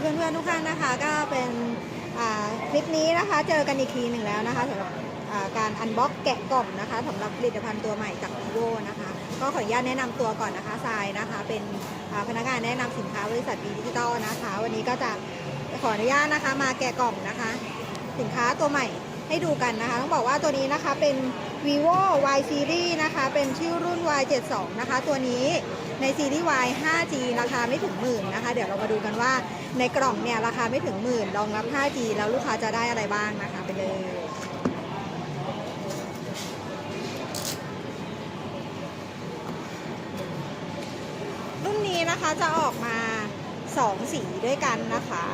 เพื่อนๆทุกท่านนะคะ ก็เป็นคลิปนี้นะคะ เจอกันอีกทีหนึ่งแล้วนะคะสำหรับการอันบ็อกแกะกล่องนะคะสำหรับผลิตภัณฑ์ตัวใหม่จาก vivo นะคะ ก็ขออนุญาตแนะนำตัวก่อนนะคะทรายนะคะ เป็นพนักงานแนะนำสินค้าบริษัทบีดิจิตอลนะคะ วันนี้ก็จะขออนุญาตนะคะมาแกะกล่องนะคะ สินค้าตัวใหม่ให้ดูกันนะคะ ต้องบอกว่าตัวนี้นะคะเป็น vivo y series นะคะ เป็นชื่อรุ่น y 7 2นะคะ ตัวนี้ ในซีรีส์ y 5g ราคาไม่ถึงหมื่นนะคะ เดี๋ยวเรามาดูกันว่าในกล่องเนี่ยราคาไม่ถึงหมื่นรองรับ 5g แล้วลูกค้าจะได้อะไรบ้างนะคะไปเลยรุ่นนี้นะคะจะออกมา 2 สีด้วยกันนะคะ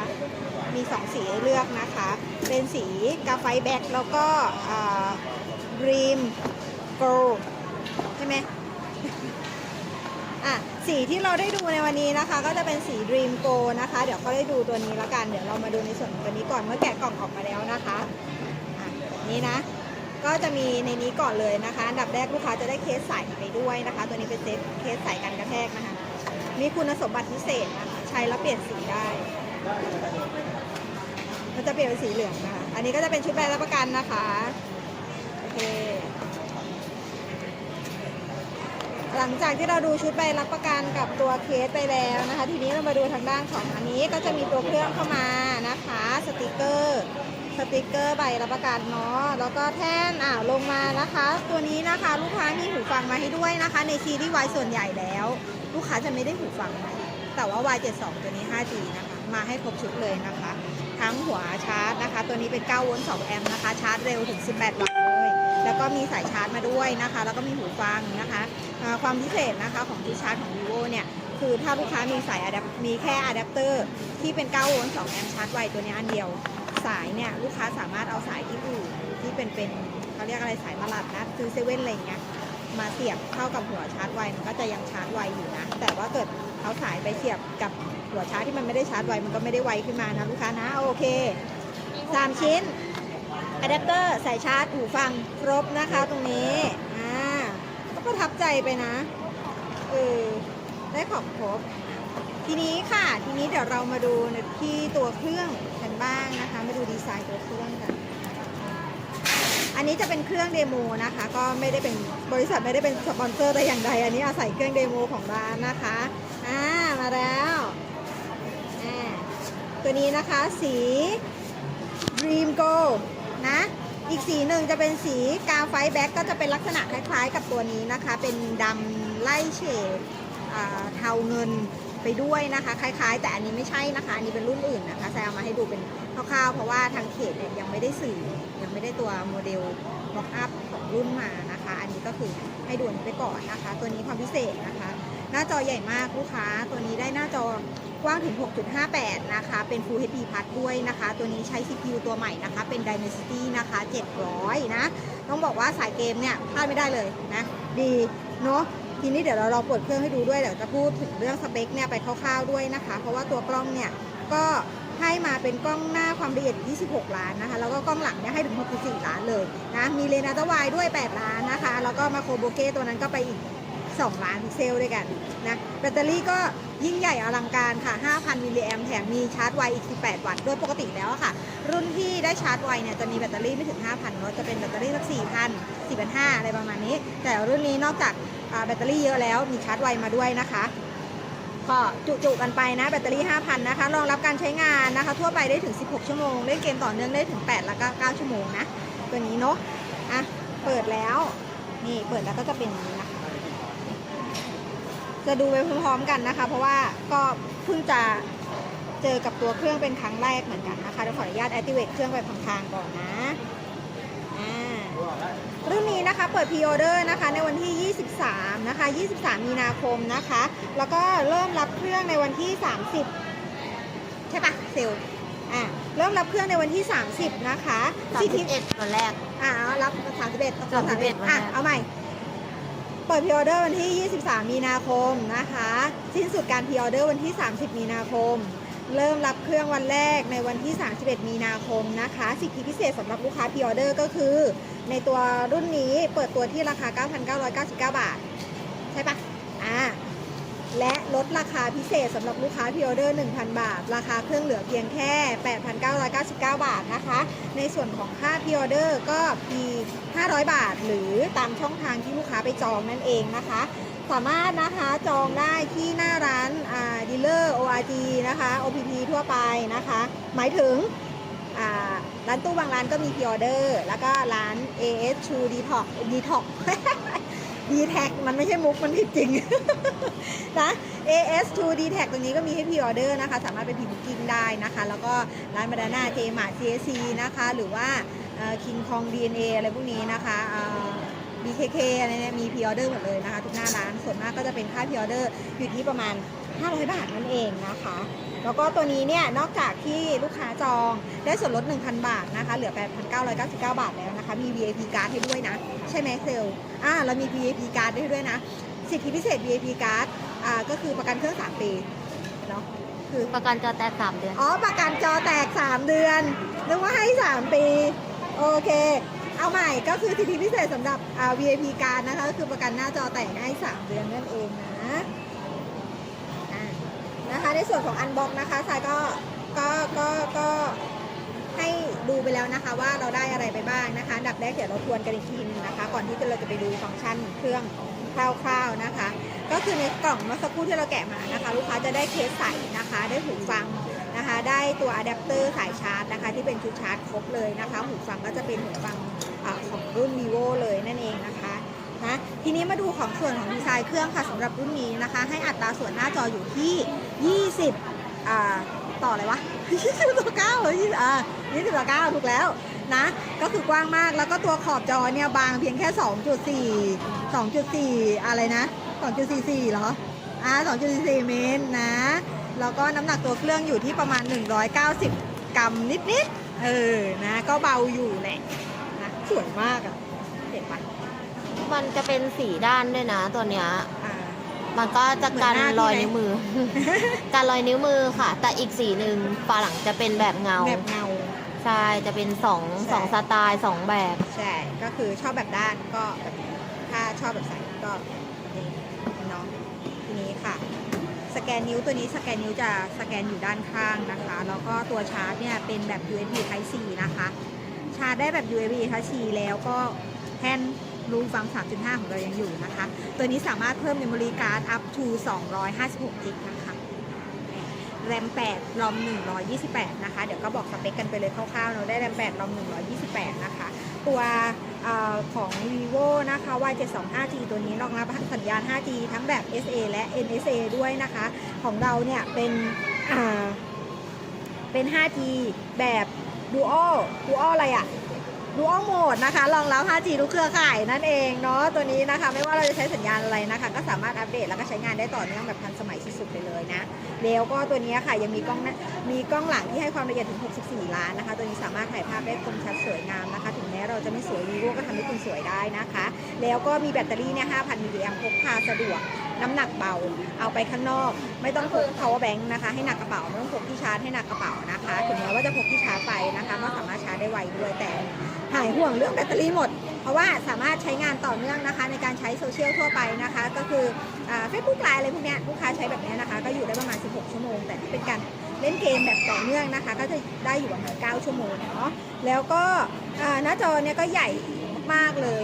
มี 2 สีให้เลือกนะคะ เป็นสีกาไฟแบ็กแล้วก็ดรีมโกลใช่ไหม อะสีที่เราได้ดูในวันนี้นะคะ ก็จะเป็นสี Dream Go นะคะ เดี๋ยวเขาได้ดูตัวนี้ล้วกัน เดี๋ยวเรามาดูในส่วนของตัวนี้ก่อนเมื่อแกะกล่องออกมาแล้วนะคะอะแบบนี้นะ ก็จะมีในนี้ก่อนเลยนะคะอันดับแรกลูกค้าจะได้เคสใสไปด้วยนะคะ ตัวนี้เป็นเซตเคสใสกันกระแทกนะคะ มีคุณสมบัติพิเศษนะคะใช้แล้วเปลี่ยนสีได้มันจะเปลี่ยนเป็นสีเหลืองนะคะ อันนี้ก็จะเป็นชุดใบรับประกันนะคะ โอเค หลังจากที่เราดูชุดใบรับประกันกับตัวเคสไปแล้วนะคะ ทีนี้เรามาดูทางด้านของอันนี้ก็จะมีตัวเครื่องเข้ามานะคะ สติกเกอร์สติกเกอร์ใบรับประกันเนาะแล้วก็แท่นอ่าวลงมานะคะ ตัวนี้นะคะลูกค้ามีหูฟังมาให้ด้วยนะคะ ในซีรีส์ Y ส่วนใหญ่แล้ว ลูกค้าจะไม่ได้หูฟังแต่ว่า Y72 ตัวนี้ 5G นะคะ มาให้ครบชุดเลยนะคะ ทั้งหัวชาร์จนะคะ ตัวนี้เป็น9โวลต์2แอมป์นะคะ ชาร์จเร็วถึง 18 วัตต์ แล้วก็มีสายชาร์จมาด้วยนะคะ แล้วก็มีหูฟังนะคะความพิเศษนะคะของที่ชาร์จของ vivo เนี่ยคือถ้าลูกค้ามีสายอะแดปมีแค่อะแดปเตอร์ที่เป็น 9 โวลต์ 2 แอมป์ชาร์จไวตัวนี้อันเดียว สายเนี่ยลูกค้าสามารถเอาสายที่อื่นที่เป็นเป็นเขาเรียกอะไรสายตลาดนัดซื้อเซเว่นอะไรเงี้ยมาเสียบเข้ากับหัวชาร์จไวมันก็จะยังชาร์จไวอยู่นะ แต่ว่าเกิดเอาสายไปเสียบกับหัวชาร์จที่มันไม่ได้ชาร์จไวมันก็ไม่ได้ไวขึ้นมานะลูกค้านะโอเคสามชิ้น อะแดปเตอร์สายชาร์จหูฟังครบนะคะตรงนี้อ่าก็ประทับใจไปนะเออได้ของครบ ทีนี้ค่ะทีนี้เดี๋ยวเรามาดูที่ตัวเครื่องกันบ้างนะคะ มาดูดีไซน์ตัวเครื่องกัน อันนี้จะเป็นเครื่องเดโมนะคะ ก็ไม่ได้เป็นบริษัทไม่ได้เป็นสปอนเซอร์แต่อย่างใด อันนี้อาศัยเครื่องเดโมของร้านนะคะอ่ามาแล้วอ่าตัวนี้นะคะสี Dream Go อีกสีหนึ่งจะเป็นสีกาไฟแบ็กก็จะเป็นลักษณะคล้ายๆ กับตัวนี้นะคะ เป็นดำไล่เฉดเทาเงินไปด้วยนะคะ คล้าย ๆ แต่อันนี้ไม่ใช่นะคะ อันนี้เป็นรุ่นอื่นนะคะแซมมาให้ดูเป็นคร่าวๆเพราะว่าทางเขตเนี่ยยังไม่ได้สื่อยังไม่ได้ตัวโมเดลม็อกอัพของรุ่นมานะคะ อันนี้ก็คือให้ดูนี้ไปก่อนนะคะ ตัวนี้ความพิเศษนะคะ น้าจอใหญ่มากลูกค้า ตัวนี้ได้หน้าจอกว้างถึง 6.58 นะคะ เป็น Full HD Plus ด้วยนะคะ ตัวนี้ใช้ CPU ตัวใหม่นะคะ เป็น Dimensity นะคะ 700 นะ ต้องบอกว่าสายเกมเนี่ยพลาดไม่ได้เลยนะ ดีเนาะทีนี้เดี๋ยวเราลองเปิดเครื่องให้ดูด้วย เดี๋ยวจะพูดถึงเรื่องสเปคเนี่ยไปคร่าวๆด้วยนะคะ เพราะว่าตัวกล้องเนี่ยก็ให้มาเป็นกล้องหน้าความละเอียดอยู่ที่16ล้านนะคะ แล้วก็กล้องหลังเนี่ยให้ถึง 64 ล้านเลยนะ มีเลนส์อัลตร้าไวด์ด้วย 8 ล้านนะคะ แล้วก็มาโครโบเก้ตัวนั้นก็ไปอีก 2 ล้านพิกเซลด้วยกันนะแบตเตอรี่ก็ยิ่งใหญ่อลังการค่ะ 5,000 มิลลิแอมแถมมีชาร์จไวอีก 18 วัตต์ โดยปกติแล้วค่ะ รุ่นที่ได้ชาร์จไวเนี่ยจะมีแบตเตอรี่ไม่ถึง 5,000เนอะจะเป็นแบตเตอรี่สัก4,000 4,500 อะไรประมาณนี้ แต่รุ่นนี้นอกจากแบตเตอรี่เยอะแล้วมีชาร์จไวมาด้วยนะคะก็จุๆกันไปนะแบตเตอรี่ 5,000 นะคะรองรับการใช้งานนะคะ ทั่วไปได้ถึง 16 ชั่วโมง เล่นเกมต่อเนื่องได้ถึง 8 แล้วก็ 9 ชั่วโมงนะ ตัวนี้เนาะอะ เปิดแล้ว นี่ เปิดแล้วก็จะเป็นนี้ จะดูไปพร้อมๆกันนะคะ เพราะว่าก็เพิ่งจะเจอกับตัวเครื่องเป็นครั้งแรกเหมือนกันนะคะเดี๋ยวขออนุญาต activate เครื่องไปพังๆก่อนนะอ่ารุ่นนี้นะคะเปิด pre order นะคะในวันที่ 23 นะคะ 23 มีนาคมนะคะ แล้วก็เริ่มรับเครื่องในวันที่ 30 ใช่ปะเซลลอ่าเริ่มรับเครื่องในวันที่ 30 นะคะสามที่สิที่บเอ็ดวันแรกอ่ารับ31ต้อง31 31อะเอาใหม่ เปิดพิออเดอร์วันที่ 23 มีนาคมนะคะ สิ้นสุดการพิออเดอร์วันที่ 30 มีนาคม เริ่มรับเครื่องวันแรกในวันที่ 31 มีนาคมนะคะ สิทธิพิเศษสำหรับลูกค้าพิออเดอร์ก็คือ ในตัวรุ่นนี้เปิดตัวที่ราคา 9,999 บาท ใช่ปะ และลดราคาพิเศษสำหรับลูกค้าพิออเดอร์ 1,000 บาท ราคาเครื่องเหลือเพียงแค่ 8,999 บาทนะคะ ในส่วนของค่าพิออเดอร์ก็พี 500 บาท หรือตามช่องทางที่ลูกค้าไปจองนั่นเองนะคะ สามารถนะคะจองได้ที่หน้าร้านดีลเลอร์ ORG นะคะ OPP ทั่วไปนะคะ หมายถึงร้านตู้บางร้านก็มีพิออเดอร์ แล้วก็ร้าน AS True Detox Detox d t a g มันไม่ใช่มุกมันผิดจริง นะ AS 2 d t a g ตรงนี้ก็มีให้พ r ออเดอร์นะคะ สามารถไปพิมพ์กิ้งได้นะคะ แล้วก็ร้านบานาน่าเจมาเ CSC นะคะ หรือว่าคิงคอง DNA อะไรพวกนี้นะคะ BKK อะไรเนี่ยมีพ r ออเดอร์หมดเลยนะคะ ทุกหน้าร้านส่วนมากก็จะเป็นค่าพ r ออเดอร์อยู่ที่ประมาณ 500 บาทนั่นเองนะคะ แล้วก็ตัวนี้เนี่ยนอกจากที่ลูกค้าจองได้ส่วนลด 1,000 บาทนะคะ เหลือ 8,999 บาทแล้วนะคะ มี VIP การ์ดให้ด้วยนะ ใช่ไหมเซลอ่าเรามี VIP การ์ดให้ด้วยนะ สิทธิพิเศษ VIP การ์ดอ่าก็คือประกันเครื่อง3ปีเนาะคือประกันจอแตกสามเดือน อ๋อ ประกันจอแตก 3 เดือนนึกว่าให้ 3 ปี โอเค เอาใหม่ก็คือสิทธิพิเศษสำหรับอ่า VIP การนะคะก็คือประกันหน้าจอแตกให้ 3 เดือนนั่นเองนะอ่า นะคะ ในส่วนของอันบ็อกนะคะทรายก็ก็ก็ก็ให้ดูไปแล้วนะคะ ว่าเราได้อะไรไปบ้างนะคะดับแรกเดี๋ยวเราทวนกันอีกทีนึงนะคะ ก่อนที่เราจะไปดูฟังก์ชันเครื่องคร่าวๆนะคะ ก็คือในกล่องเมื่อสักครู่ที่เราแกะมานะคะ ลูกค้าจะได้เคสใส่นะคะ ได้หูฟังนะคะ ได้ตัวอะแดปเตอร์สายชาร์จนะคะ ที่เป็นชุดชาร์จครบเลยนะคะ หูฟังก็จะเป็นหูฟังอาของรุ่น vivo เลยนั่นเองนะคะ นะทีนี้มาดูของส่วนของดีไซน์เครื่องค่ะสำหรับรุ่นนี้นะคะ ให้อัตราส่วนหน้าจออยู่ที่ 20อ่าต่ออะไรวะ20ต่อ9เหรอ20อ่า20ต่อ9ถูกแล้วนะ ก็คือกว้างมากแล้วก็ตัวขอบจอเนี่ยบางเพียงแค่ 2.4 2.4 อะไรนะ 2.44เหรออ่า2.44 เมตรนะ แล้วก็น้ำหนักตัวเครื่องอยู่ที่ประมาณ 190 กรัมนิดๆเออนะ ก็เบาอยู่แหละนะสวยมากอะเห็นปะ มันจะเป็นสีด้านด้วยนะตัวเนี้ย อ่า มันก็จะกันเหมือนหน้ารอยพี่ไหม นิ้วมือกันรอยนิ้วมือค่ะ แต่อีกสีหนึ่งฝาหลังจะเป็นแบบเงา แบบเงา ใช่ จะเป็นสองใช่ สองสไตล์สองแบบ ใช่ ก็คือชอบแบบด้านก็แบบนี้ถ้าชอบแบบใสก็นี่เนาะทีนี้ค่ะ สแกนนิ้วตัวนี้สแกนนิ้วจะสแกนอยู่ด้านข้างนะคะ แล้วก็ตัวชาร์จเนี่ยเป็นแบบ USB Type C นะคะ ชาร์จได้แบบ USB Type C แล้วก็แท่น รูฟัง 3.5 ของเรายังอยู่นะคะ ตัวนี้สามารถเพิ่ม memory card up to 256 g b นะคะแรม 8 รอม 128 นะคะ เดี๋ยวก็บอกสเปคกันไปเลยคร่าวๆ เราได้แรม 8 รอม 128 นะคะ ตัวอของ vivo นะคะ Y725G ตัวนี้รองรับสัญญาณ 5G ทั้งแบบ SA และ NSA ด้วยนะคะ ของเราเนี่ยเป็นเป็น 5G แบบ Dual Dual อะไรอะ Dual Mode นะคะรองรับ 5G ทุกเครือข่ายนั่นเองเนาะตัวนี้นะคะ ไม่ว่าเราจะใช้สัญญาณอะไรนะคะ ก็สามารถอัปเดตแล้วก็ใช้งานได้ต่อเนื่องแบบทันสมัยที่สุดไปเลยนะแล้วก็ตัวนี้ค่ะยังมีกล้องน้ามีกล้องหลังที่ให้ความละเอียดถึง 64 ล้านนะคะ ตัวนี้สามารถถ่ายภาพได้คมชัดสวยงามนะคะ ถึงแม้เราจะไม่สวย vivo ก็ทำให้คุณสวยได้นะคะ แล้วก็มีแบตเตอรี่เนี่ย5,000มิลลิแอมพกพาสะดวก น้ำหนักเบา เอาไปข้างนอก ไม่ต้องพก power bank นะคะ ให้หนักกระเป๋าไม่ต้องพกที่ชาร์จให้หนักกระเป๋านะคะ ถึงแม้ว่าจะพกที่ชาร์จไปนะคะ ก็สามารถชาร์จได้ไวด้วยแต่หายห่วงเรื่องแบตเตอรี่หมด เพราะว่าสามารถใช้งานต่อเนื่องนะคะ ในการใช้โซเชียลทั่วไปนะคะ ก็คือเฟซบุ๊กไลน์อะไรพวกเนี้ยลูกค้าใช้แบบเนี้ยนะคะ ก็อยู่ได้ประมาณ 16 ชั่วโมง แต่ถ้าเป็นการเล่นเกมแบบต่อเนื่องนะคะ ก็จะได้อยู่ประมาณ 9 ชั่วโมงเนาะแล้วก็อ่าหน้าจอเนี่ยก็ใหญ่ มาก ๆ เลย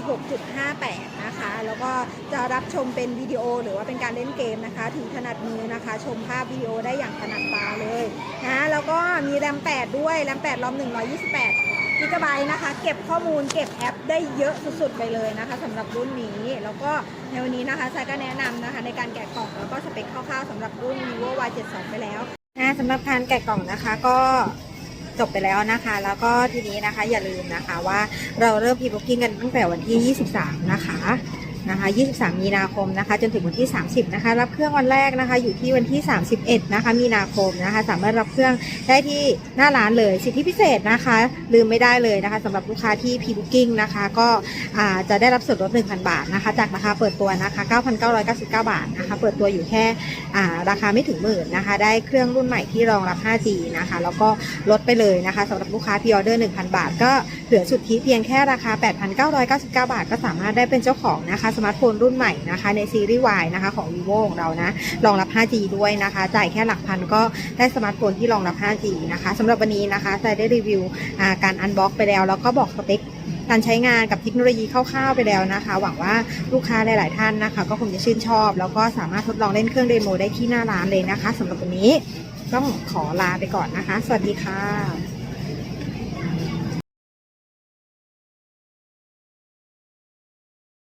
6.58 นะคะ แล้วก็จะรับชมเป็นวิดีโอหรือว่าเป็นการเล่นเกมนะคะ ถือถนัดมือนะคะ ชมภาพวิดีโอได้อย่างถนัดตาเลยนะ แล้วก็มีแรม 8 ด้วย แรม 8 รอม 128กิกะไบต์นะคะ เก็บข้อมูลเก็บแอปได้เยอะสุด ๆ ไปเลยนะคะสำหรับรุ่นนี้ แล้วก็ในวันนี้นะคะทรายก็แนะนำนะคะ ในการแกะกล่องแล้วก็สเปคคร่าวๆสำหรับรุ่น vivo y72 ไปแล้วนะสำหรับการแกะกล่องนะคะก็ จบไปแล้วนะคะ แล้วก็ทีนี้นะคะอย่าลืมนะคะว่าเราเริ่มพรีบุ๊กิ้งกันตั้งแต่วันที่ 23 นะคะ นะคะ 23 มีนาคมนะคะ จนถึงวันที่ 30 นะคะ รับเครื่องวันแรกนะคะ อยู่ที่วันที่ 31 นะคะ มีนาคมนะคะ สามารถรับเครื่องได้ที่หน้าร้านเลย สิทธิพิเศษนะคะ ลืมไม่ได้เลยนะคะสำหรับลูกค้าที่พรีบุ๊กิ้งนะคะ ก็จะได้รับส่วนลด 1,000 บาทนะคะ จากราคาเปิดตัวนะคะ 9,999 บาทนะคะ เปิดตัวอยู่แค่ราคาไม่ถึงหมื่นนะคะ ได้เครื่องรุ่นใหม่ที่รองรับ 5G นะคะ แล้วก็ลดไปเลยนะคะสำหรับลูกค้าพ r ออเดอร์ 1,000 บาท ก็เหลือสุทธิเพียงแค่ราคา 8,999 บาท ก็สามารถได้เป็นเจ้าของนะคะสมาร์ทโฟนรุ่นใหม่นะคะในซีรีส์ Y นะคะของ vivo ของเรานะรองรับ 5G ด้วยนะคะ จ่ายแค่หลักพันก็ได้สมาร์ทโฟนที่รองรับ 5G นะคะสำหรับวันนี้นะคะใจได้รีวิวาการอันบ็อกไปแล้ว แล้วก็บอกสเปคการใช้งานกับเทคโนโลยีคร่าวๆไปแล้วนะคะ หวังว่าลูกค้าหลาย ๆ ท่านนะคะ ก็คงจะชื่นชอบ แล้วก็สามารถทดลองเล่นเครื่องเดโมได้ที่หน้าร้านเลยนะคะสำหรับวันนี้ต้องขอลาไปก่อนนะคะ สวัสดีค่ะ